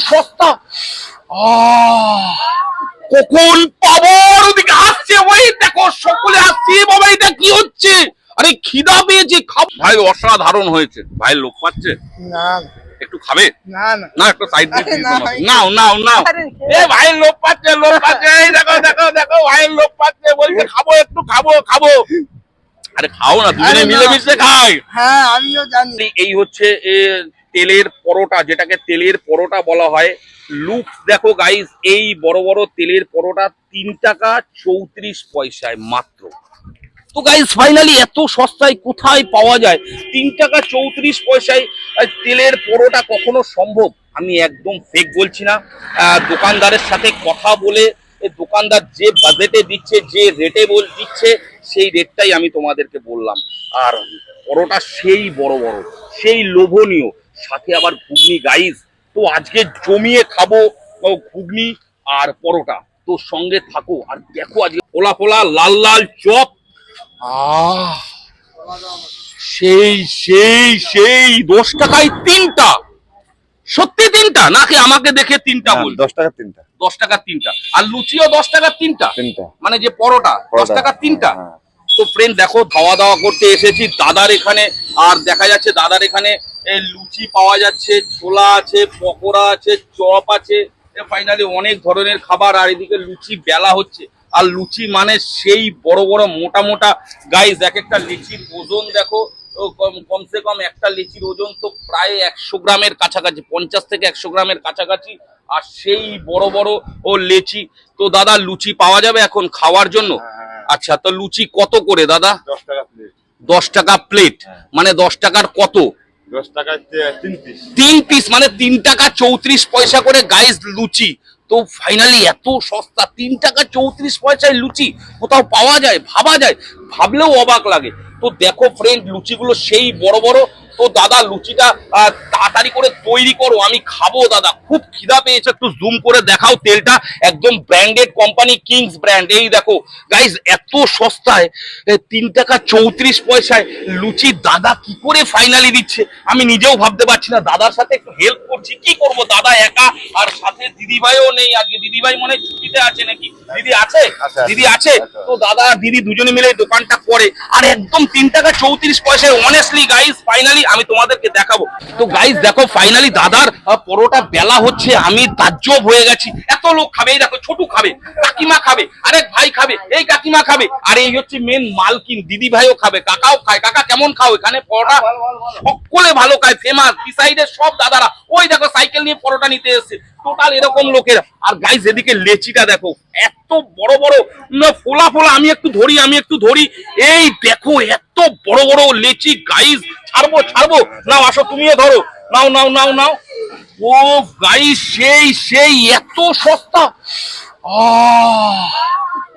সস্তা। কখন পাবো? ওদিকে আসছে ওই দেখো সকলে আসছে বাবা এটা কি হচ্ছে? আরে খিদা পেয়েছে খাব। ভাই অসাধারণ হয়েছে। ভাই লোক পাচ্ছে? না। একটু খাবে? না না। না একটু সাইড দিয়ে। নাও নাও নাও। এ ভাই লোক পাচ্ছে লোক পাচ্ছে। এই দেখো দেখো দেখো ভাই লোক পাচ্ছে। বলছে খাব একটু খাব খাব। আরে খাও না দুজনে মিলেমিশে খাই। হ্যাঁ আমিও জানি। এই- এই হচ্ছে এ, তেলের পরোটা, যেটাকে তেলের পরোটা বলা হয় লুক দেখো গাইস এই বড় বড় তেলের পরোটা তিন টাকা চৌত্রিশ পয়সায় মাত্র। তো গাইস ফাইনালি এত সস্তায় কোথায় পাওয়া যায়? তিন টাকা চৌত্রিশ পয়সায় তেলের পরোটা কখনো সম্ভব? আমি একদম ফেক বলছি না। দোকানদারের সাথে কথা বলে দোকানদার যে বাজেটে দিচ্ছে, যে রেটে বল দিচ্ছে, সেই রেটটাই আমি তোমাদেরকে বললাম। আর পরোটা সেই বড় বড়। সেই লোভনীয়। সাথে আবার ঘুগনি গাইস তো আজকে জমিয়ে খাব ঘুগনি আর পরোটা। তো সঙ্গে থাকো আর দেখো আজকে ফোলা ফোলা লাল লাল চপ। আহ সেই সেই সেই দশ টাকায় তিনটা। সত্যি তিনটা? নাকি আমাকে দেখে তিনটা বল দশ টাকা তিনটা। দশ টাকার তিনটা। আর লুচিও দশ টাকার তিনটা? তিনটা। মানে যে পরোটা দশ। টাকার তিনটা? হ্যাঁ। তো ফ্রেন্ড দেখো খাওয়া দাওয়া করতে এসেছি। দাদার এখানে, আর দেখা যাচ্ছে দাদার এখানে লুচি পাওয়া যাচ্ছে, ছোলা আছে, পকোড়া আছে, চপ আছে। ফাইনালি অনেক ধরনের খাবার, আর এদিকে লুচি বেলা হচ্ছে। আর লুচি মানে সেই বড় বড়, মোটা মোটা গাইজ এক একটা লিচির ওজন দেখো কমসে কম একটা লিচির ওজন তো প্রায় একশো গ্রামের কাছাকাছি, পঞ্চাশ থেকে একশো গ্রামের কাছাকাছি। আর সেই বড় বড়, ও, লেচি, তো দাদা, লুচি পাওয়া যাবে এখন খাওয়ার জন্য? আচ্ছা তো লুচি কত করে দাদা? দশ টাকা প্লেট দশ টাকা প্লেট হ্যাঁ। মানে দশ টাকার কত? তিন পিস মানে তিন টাকা চৌত্রিশ পয়সা করে গাইস লুচি। তো ফাইনালি এত সস্তা তিন টাকা চৌত্রিশ পয়সায় লুচি? কোথাও পাওয়া যায়? ভাবা যায়? ভাবলেও অবাক লাগে। তো দেখো ফ্রেন্ড লুচিগুলো সেই বড় বড় তো দাদা লুচিটা তাড়াতাড়ি করে তৈরি করো আমি খাব দাদা। খুব খিদা পেয়েছে একটু জুম করে দেখাও তেলটা। একদম ব্র্যান্ডেড কোম্পানি কিংস ব্র্যান্ড এই দেখো গাইজ এত সস্তায় তিন টাকা চৌত্রিশ পয়সায় লুচি দাদা কি করে ফাইনালি দিচ্ছে? আমি নিজেও ভাবতে পারছি না। দাদার সাথে একটু হেল্প করছি। কি করব? দাদা একা আর সাথে দিদিভাইও নেই। আজকে দিদিভাই মনে হয় ছুটিতে আছে নাকি? দিদি আছে। দিদি আছে। তো দাদা দিদি দুজনে মিলে দোকানটা করে। আর একদম তিন টাকা চৌত্রিশ পয়সায় অনেস্টলি গাইস ফাইনালি আমি তোমাদেরকে দেখাবো। তো গাইজ দেখো ফাইনালি দাদার পরোটা বেলা হচ্ছে, আমি তাজ্জব হয়ে গেছি। এত লোক খাবে, এই দেখো, ছোটু খাবে, কাকিমা খাবে, আরেক ভাই খাবে, এই কাকিমা খাবে, আর এই হচ্ছে মেন মালকিন, দিদি ভাইও খাবে, কাকাও খায়, কাকা কেমন খাও, এখানে পরোটা সকলে ভালো খায় ফেমাস বিসাইডের সব দাদারা, ওই দেখো সাইকেল নিয়ে পরোটা নিতে এসছে। টোটাল এরকম লোকের। আর গাইস এদিকে লেচিটা দেখো, এত বড় বড়, না, ফোলা ফোলা, আমি একটু ধরি, আমি একটু ধরি। এই দেখো, এত বড় বড় লেচি গাইস ছাড়বো ছাড়বো। নাও, আসো, তুমিও ধরো। নাও নাও নাও নাও। ও গাইস সেই সেই, এত সস্তা।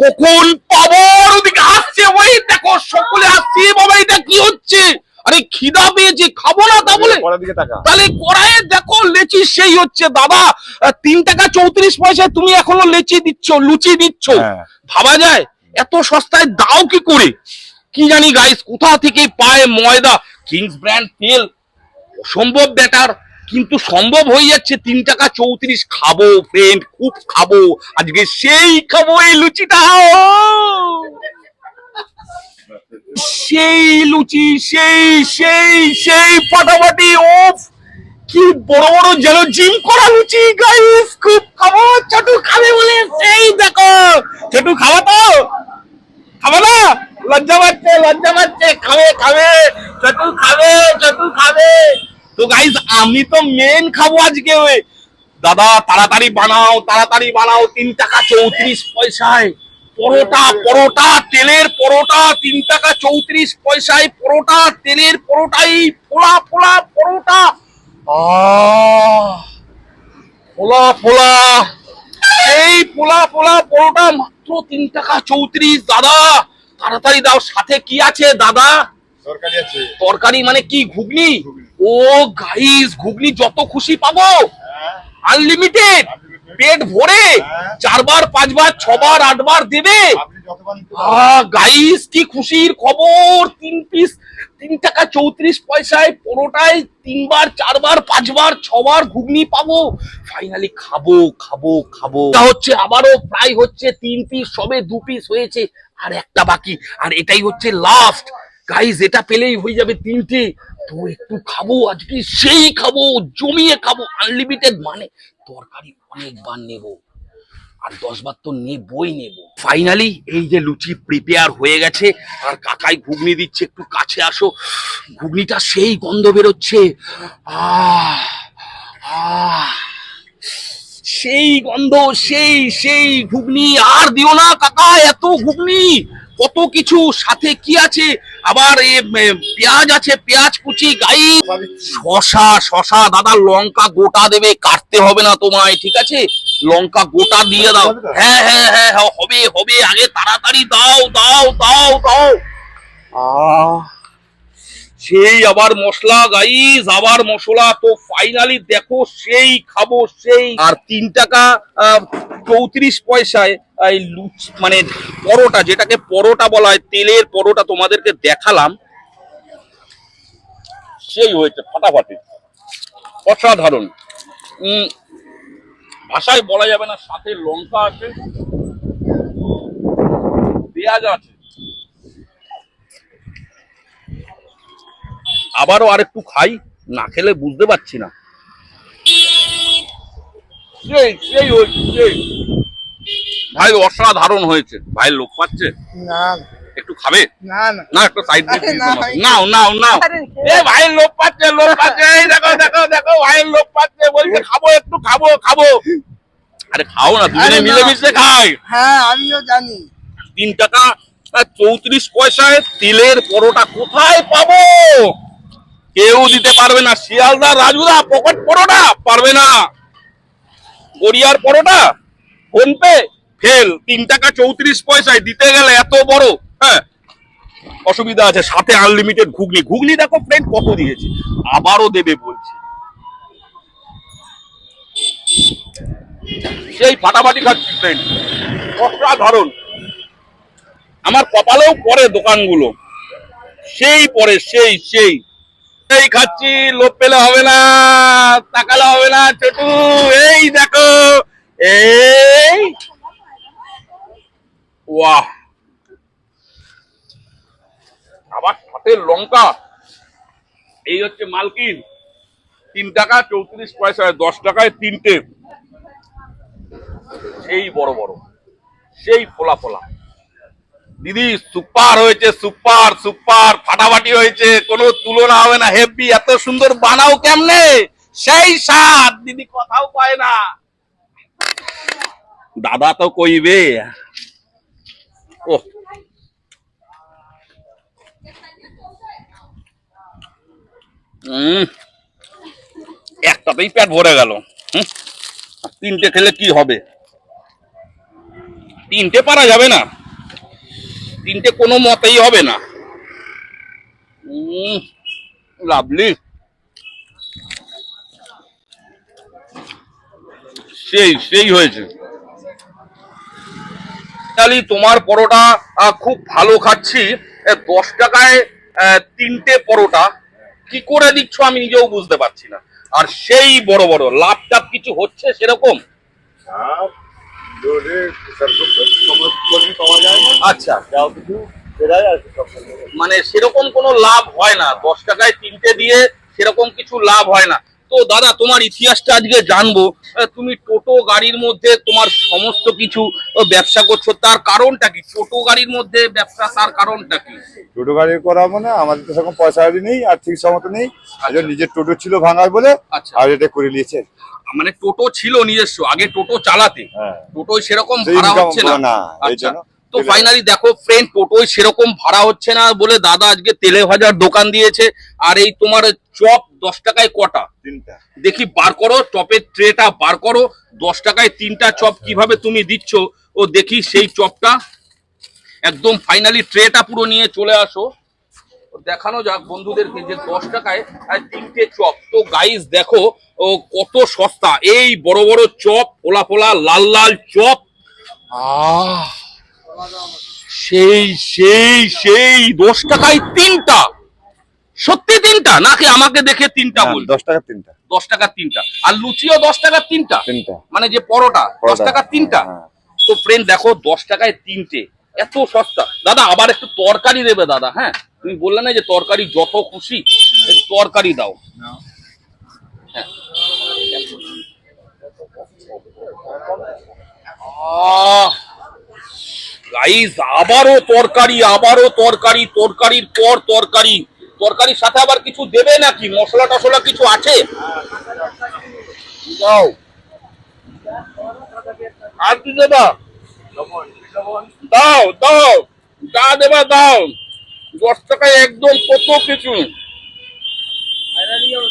কখন পাবো? ওদিকে আসছে, ওই দেখো, সকলে আসছে বাবা এটা কি হচ্ছে? আরে খিদা পেয়েছে খাব না তা বলে। তাহলে কড়াইয়ে দেখো লেচি সেই হচ্ছে দাদা তিন টাকা চৌত্রিশ পয়সায় তুমি এখনও লেচি দিচ্ছ লুচি দিচ্ছ। হ্যাঁ। ভাবা যায় এত সস্তায় দাও কি করে? কি জানি গাইস কোথা থেকে পায় ময়দা? কিংস ব্র্যান্ড তেল অসম্ভব ব্যাটার কিন্তু সম্ভব হয়ে যাচ্ছে তিন টাকা চৌত্রিশ খাব ফ্রেন্ড খুব খাব। আজকে সেই খাব এই লুচিটা। ও! সেই লুচি, সেই সেই সেই ফাটাফাটি ওফ কি বড় বড় যেন জিম করা লুচি গাইস খুব খাব, চটু খাবে বলে, সেই দেখো, চটু খাওয়া তো? খাবে না? লজ্জা পাচ্ছে লজ্জা পাচ্ছে, খাবে খাবে, চটু খাবে চটু খাবে। তো গাইস আমি তো মেন খাব আজকে দাদা, তাড়াতাড়ি বানাও তাড়াতাড়ি বানাও, তিন টাকা চৌত্রিশ পয়সায়। পরোটা পরোটা তেলের পরোটা তিন টাকা চৌত্রিশ পয়সায় পরোটা তেলের পরোটাই ফোলা ফোলা পরোটা। ফোলা ফোলা। এই পোলা পোলা পরোটা মাত্র তিন টাকা চৌত্রিশ দাদা। তাড়াতাড়ি দাও সাথে কি আছে দাদা? তরকারি মানে কি ঘুগনি? ও গাইস ঘুগনি যত খুশি পাবো। আনলিমিটেড পেট ভরে চারবার পাঁচবার ছবার আটবার দেবে। গাইস কি খুশির খবর? তিন পিস তিন টাকা চৌত্রিশ পয়সায় পরোটায় তিনবার চারবার পাঁচবার ছবার ঘুগনি পাবো। ফাইনালি খাব খাব খাব। হচ্ছে আবারও প্রায় হচ্ছে তিন পিস সবে দু পিস হয়েছে আর একটা বাকি। আর এটাই হচ্ছে লাস্ট গাইজ এটা পেলেই হয়ে যাবে তিনটে। তো একটু খাব আজকে সেই খাব জমিয়ে খাব আনলিমিটেড মানে তরকারি অনেকবার নেব। আর দশ বার তো নেবই নেব। ফাইনালি এই যে লুচি প্রিপেয়ার হয়ে গেছে, আর কাকাই ঘুগনি দিচ্ছে, একটু কাছে আসো। ঘুগনিটা সেই গন্ধ বেরোচ্ছে। সেই গন্ধ, সেই সেই ঘুগনি। আর দিও না কাকা, এত ঘুগনি। কত কিছু সাথে কি আছে? আবার এ পেঁয়াজ আছে পেঁয়াজ কুচি গাই। শশা শশা দাদা লঙ্কা গোটা দেবে কাটতে হবে না তোমায় ঠিক আছে? লঙ্কা গোটা দিয়ে দাও। হ্যাঁ হ্যাঁ হ্যাঁ হ্যাঁ, হবে হবে আগে তাড়াতাড়ি দাও দাও দাও দাও। আহ সেই আবার মশলা গাইস আবার মশলা। তো ফাইনালি দেখো, সেই খাব, সেই। আর তিন টাকা চৌত্রিশ পয়সায় লুচ মানে পরোটা, যেটাকে পরোটা বলা হয়, তেলের পরোটা তোমাদেরকে দেখালাম। সেই হয়েছে ফাটাফাটি। অসাধারণ। ভাষায় বলা যাবে না, সাথে লঙ্কা আছে। পেঁয়াজ আছে। আবারও আরেকটু খাই না খেলে বুঝতে পারছি না। সেই সেই হয়েছে সেই ভাই অসাধারণ হয়েছে। ভাই লোক পাচ্ছে? না। একটু খাবে? না না। না একটু সাইড দিয়ে আরে। ভাই। নাও নাও নাও। আরে এ ভাই লোক পাচ্ছে লোক পাচ্ছে। এই দেখো দেখো দেখো ভাইয়ের লোক পাচ্ছে। বলছে খাব একটু খাব খাব। আরে খাও না দুজনে আরে। মিলেমিশে খাই। হ্যাঁ আমিও জানি। তিন টাকা চৌত্রিশ পয়সায় তেলের পরোটা কোথায় পাবো? কেউ দিতে পারবে না। শিয়ালদা রাজুদা, পকেট পরোটা, পারবে না। গড়িয়ার পরোটা ফোন পে ফেল তিন টাকা চৌত্রিশ পয়সায় দিতে গেলে এত বড় হ্যাঁ। অসুবিধা আছে। সাথে আনলিমিটেড ঘুগনি। ঘুগনি দেখো ফ্রেন্ড কত দিয়েছে। আবারও দেবে বলছে। সেই ফাটাফাটি খাচ্ছি ফ্রেন্ড অসাধারণ। আমার কপালেও পড়ে দোকানগুলো। সেই পরে, সেই সেই। এই খাচ্ছি লোভ পেলে হবে না, তাকালে হবে না, ছোটু, এই দেখো, এই। আবার সাথে লঙ্কা। এই হচ্ছে মালকিন। তিন টাকা চৌত্রিশ পয়সায় দশ টাকায় তিনটে। সেই বড় বড়, সেই ফোলা ফোলা। দিদি, সুপার হয়েছে, সুপার সুপার, ফাটাফাটি হয়েছে, কোনো তুলনা হবে না। হেভি এত সুন্দর বানাও কেমনে? সেই স্বাদ, দিদি কথাও পায় না। দাদা তো কইবে। ও একটাতেই পেট ভরে গেল। তিনটে খেলে কি হবে? তিনটে পারা যাবে না। তিনটে কোনো মতেই হবে না। লাভলি। সেই সেই হয়েছে। তাহলে তোমার পরোটা খুব ভালো খাচ্ছি। দশ টাকায় তিনটে পরোটা। কি করে দিচ্ছ আমি নিজেও বুঝতে পারছি না। আর সেই বড় বড় লাভ টাভ কিছু হচ্ছে সেরকম? সময় যায় না। আচ্ছা। যাও কিছু আর মানে সেরকম কোনো লাভ হয় না। দশ টাকায় তিনটে দিয়ে সেরকম কিছু লাভ হয় না। তো দাদা তোমার ইতিহাসটা আজকে জানব। তুমি টোটো গাড়ির মধ্যে তোমার সমস্ত কিছু ব্যবসা করছ তার কারণটা কি? টোটো গাড়ির মধ্যে ব্যবসা তার কারণটা কি? টোটো গাড়ি করা মানে আমাদের তো সেরকম পয়সা নেই আর ঠিক সমত নেই। আর নিজের টোটো ছিল ভাঙায় বলে আচ্ছা। আর এটা করে নিয়েছে। মানে টোটো ছিল নিজস্ব আগে টোটো চালাতে। হ্যাঁ। টোটোয় সেরকম ভাড়া হচ্ছে না। না, আচ্ছা। তো ফাইনালি দেখো ফ্রেন্ড টোটোয় সেরকম ভাড়া হচ্ছে না বলে দাদা আজকে তেলে ভাজার দোকান দিয়েছে আর এই তোমার চপ দশ টাকায় কটা? তিনটা। দেখি বার করো চপের ট্রেটা বার করো দশ টাকায় তিনটা চপ কীভাবে তুমি দিচ্ছ ও দেখি সেই চপটা। একদম ফাইনালি ট্রেটা পুরো নিয়ে চলে আসো। দেখানো যাক বন্ধুদেরকে যে দশ টাকায় তিনটে চপ। তো গাইস দেখো ও কত সস্তা। এই বড় বড় চপ ফোলা ফোলা লাল লাল চপ। সেই সেই সেই দশ টাকায় তিনটা। সত্যি তিনটা? নাকি আমাকে দেখে তিনটা হ্যাঁ, বল দশ টাকা তিনটা। দশ টাকা তিনটা। আর লুচিও দশ টাকা তিনটা? তিনটা। মানে যে পরোটা দশ পরোটা। টাকা তিনটা? হ্যাঁ। তো ফ্রেন্ড দেখো দশ টাকায় তিনটে। এত সস্তা। দাদা আবার একটু তরকারি দেবে দাদা হ্যাঁ? তুমি বললে না যে তরকারি যত খুশি তরকারি দাও। হ্যাঁ। আবারও তরকারি আবারও তরকারি তরকারির পর তরকারি। তরকারির সাথে আবার কিছু দেবে নাকি? মশলা টসলা কিছু আছে? আর কি দেবা? দাও দাও। যা দেবা, দাও। দশ টাকায় একদম কত কিছু?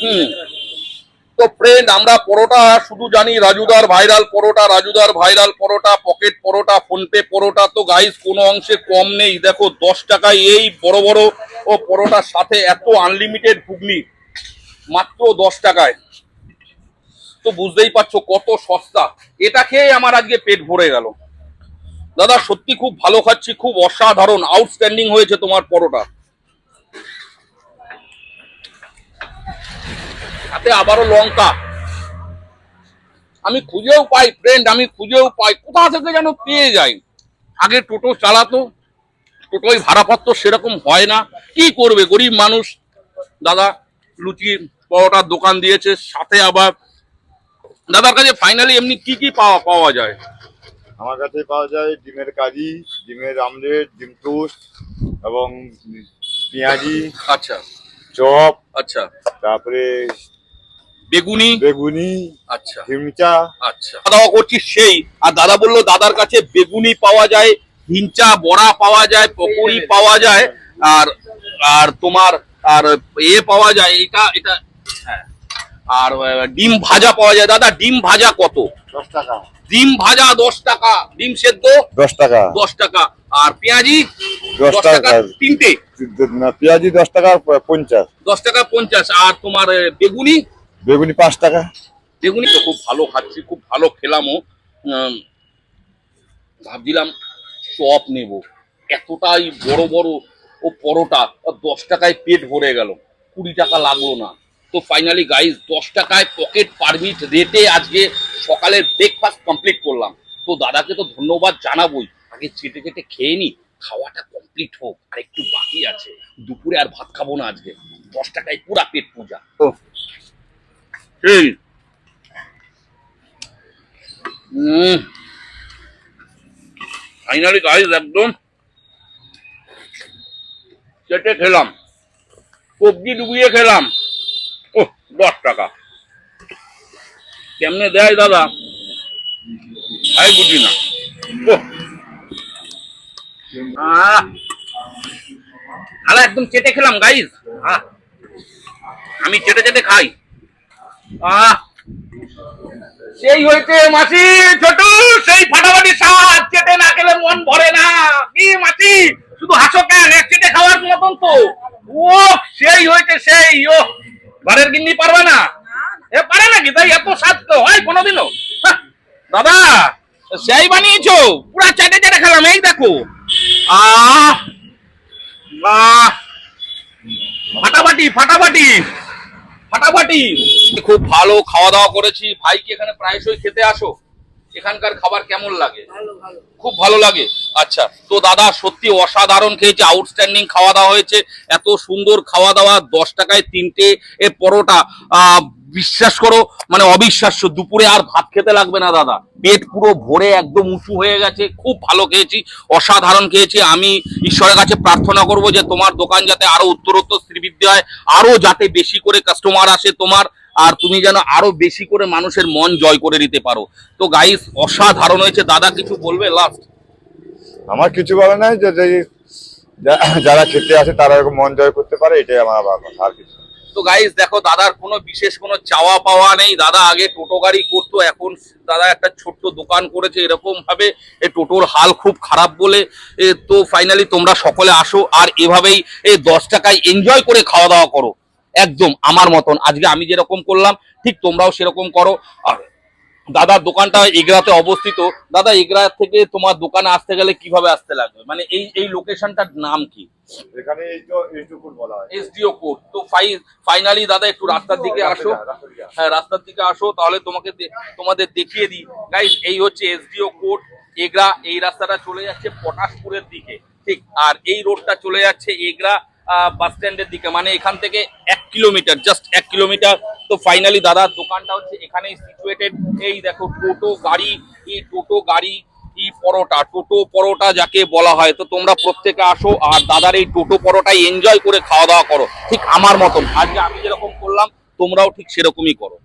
হুম। তো ফ্রেন্ড আমরা পরোটা শুধু জানি রাজুদার ভাইরাল পরোটা, রাজুদার ভাইরাল পরোটা পকেট পরোটা, ফোনপে পরোটা তো গাইস কোনো অংশে কম নেই। দেখো, দশ টাকায় এই বড় বড় ও পরোটার সাথে এত আনলিমিটেড ঘুগনি, মাত্র দশ টাকায়। তো বুঝতেই পারছ কত সস্তা। এটা খেয়ে আমার আজকে পেট ভরে গেল। দাদা, সত্যি খুব ভালো খাচ্ছি, খুব অসাধারণ আউটস্ট্যান্ডিং হয়েছে তোমার পরোটা। সাথে আবারও লঙ্কা। আমি খুঁজেও পাই ফ্রেন্ড আমি খুঁজেও পাই। কোথা থেকে যেন পেয়ে যাই? আগে টোটো চালাতো টোটোয় ভাড়াপত্র সেরকম হয় না। কি করবে গরিব মানুষ? দাদা লুচি পরোটার দোকান দিয়েছে সাথে আবার দাদার কাছে ফাইনালি এমনি কি কি পাওয়া পাওয়া যায়? আমার কাছে পাওয়া যায় ডিমের কারি ডিমের আমলেট ডিম টোস্ট এবং পেঁয়াজি আচ্ছা। চপ আচ্ছা। তারপরে বেগুনি। বেগুনি আচ্ছা। হিমচা। আচ্ছা। খাওয়া দাওয়া করছি সেই। আর দাদা বলল দাদার কাছে বেগুনি পাওয়া যায় হিঞ্চা বড়া পাওয়া যায় পকোড়ি পাওয়া যায় আর আর তোমার আর এ পাওয়া যায় এটা এটা হ্যাঁ। আর ডিম ভাজা পাওয়া যায়। দাদা ডিম ভাজা কত? দশ টাকা। ডিম ভাজা দশ টাকা ডিম সেদ্ধ দশ টাকা। দশ টাকা। আর পেঁয়াজি দশ টাকা তিনটে। পেঁয়াজি দশ টাকা পঞ্চাশ। দশ টাকা পঞ্চাশ। আর তোমার বেগুনি বেগুনি পাঁচ টাকা। বেগুনি তো খুব ভালো খাচ্ছি খুব ভালো খেলামও। ভাবছিলাম চপ নেব। এতটাই বড় বড় ও পরোটা দশ টাকায় পেট ভরে গেল কুড়ি টাকা লাগল না। তো ফাইনালি গাইজ দশ টাকায় পকেট পারমিট রেটে আজকে সকালের ব্রেকফাস্ট কমপ্লিট করলাম। তো দাদাকে তো ধন্যবাদ জানাবোই। আগে চেটে চেটে খেয়ে নি খাওয়াটা কমপ্লিট হোক। আর একটু বাকি আছে। দুপুরে আর ভাত খাব না আজকে। দশ টাকায় পুরা পেট পূজা। হুম ফাইনালি গাইজ একদম চেটে খেলাম। সবজি ডুবিয়ে খেলাম। ও দশ টাকা। কেমনে দেয় দাদা? তাই বুঝি না। ও আহ। একদম চেটে খেলাম গাইজ আমি চেটে চেটে খাই। সেই হয়েছে মাসি ছোট, সেই ফাটাফাটি স্বাদ চেটে না খেলে মন ভরে না। কি মাসি শুধু হাসো কেন, এক চেটে খাওয়ার মতন তো। ও সেই হয়েছে সেই ও ঘরের গিন্নি পারবে না। এ পারে নাকি? তাই এত স্বাদ হয় কোনোদিনও। দাদা, সেই বানিয়েছো? পুরা চেটে চেটে খেলাম, এই দেখো। আহ, ফাটাফাটি ফাটাফাটি। ফাটাফাটি। খুব ভালো খাওয়া দাওয়া করেছি। ভাই কি এখানে প্রায়শই খেতে আসো। এখানকার খাবার কেমন লাগে? খুব ভালো লাগে। আচ্ছা তো দাদা সত্যি অসাধারণ খেয়েছে। আউটস্ট্যান্ডিং খাওয়া দাওয়া হয়েছে। এত সুন্দর খাওয়া দাওয়া দশ টাকায় তিনটে এ পরোটা। আহ, বিশ্বাস করো মানে অবিশ্বাস্য। দুপুরে আর ভাত খেতে লাগবে না, দাদা। পেট পুরো ভরে একদম উঁচু হয়ে গেছে। খুব ভালো খেয়েছি, অসাধারণ খেয়েছি। আমি ঈশ্বরের কাছে প্রার্থনা করব যে তোমার দোকান যাতে আরও উত্তরোত্তর শ্রীবৃদ্ধি হয় আরও যাতে বেশি করে কাস্টমার আসে তোমার, আর তুমি যেন আরও বেশি করে মানুষের মন জয় করে নিতে পারো। তো গাইস অসাধারণ হয়েছে। দাদা কিছু বলবে লাস্ট আমার কিছু বলে নাই, যে যারা খেতে আসে তারা এরকম মন জয় করতে পারে, এটাই আমার কথা আর কিছু। তো গাইজ দেখো দাদার কোনো বিশেষ কোনো চাওয়া পাওয়া নেই। দাদা আগে টোটো গাড়ি করতো এখন দাদা একটা ছোট্ট দোকান করেছে এরকমভাবে। এ টোটোর হাল খুব খারাপ বলে। এ, তো ফাইনালি তোমরা সকলে আসো আর এভাবেই এই দশ টাকায় এনজয় করে খাওয়া দাওয়া করো। একদম আমার মতন। আজকে আমি যেরকম করলাম ঠিক তোমরাও সেরকম করো। আর দাদার দোকানটা এগরাতে অবস্থিত। দাদা এগরা থেকে তোমার দোকানে আসতে গেলে কীভাবে আসতে লাগবে? মানে এই এই লোকেশনটার নাম কি? এখানে এসডিও কোড তো ফাইনালি দাদা একটু রাস্তার দিকে আসো। হ্যাঁ রাস্তার দিকে আসো তাহলে তোমাকে তোমাদের দেখিয়ে দিই। এই হচ্ছে এসডিও কোড এগরা। এই রাস্তাটা চলে যাচ্ছে পটাশপুরের দিকে। ঠিক আর এই রোডটা চলে যাচ্ছে এগরা বাস স্ট্যান্ডের দিকে। মানে এখান থেকে এক কিলোমিটার জাস্ট এক কিলোমিটার। তো ফাইনালি দাদার দোকানটা হচ্ছে এখানেই সিচুয়েটেড এই দেখো, টোটো গাড়ি, এই টোটো গাড়ি এই পরোটা? টোটো পরোটা যাকে বলা হয়। তো তোমরা প্রত্যেকে আসো আর দাদার এই টোটো পরোটাই এনজয় করে খাওয়া দাওয়া করো। ঠিক আমার মতন। আজকে আমি যেরকম করলাম, তোমরাও ঠিক সেরকমই করো।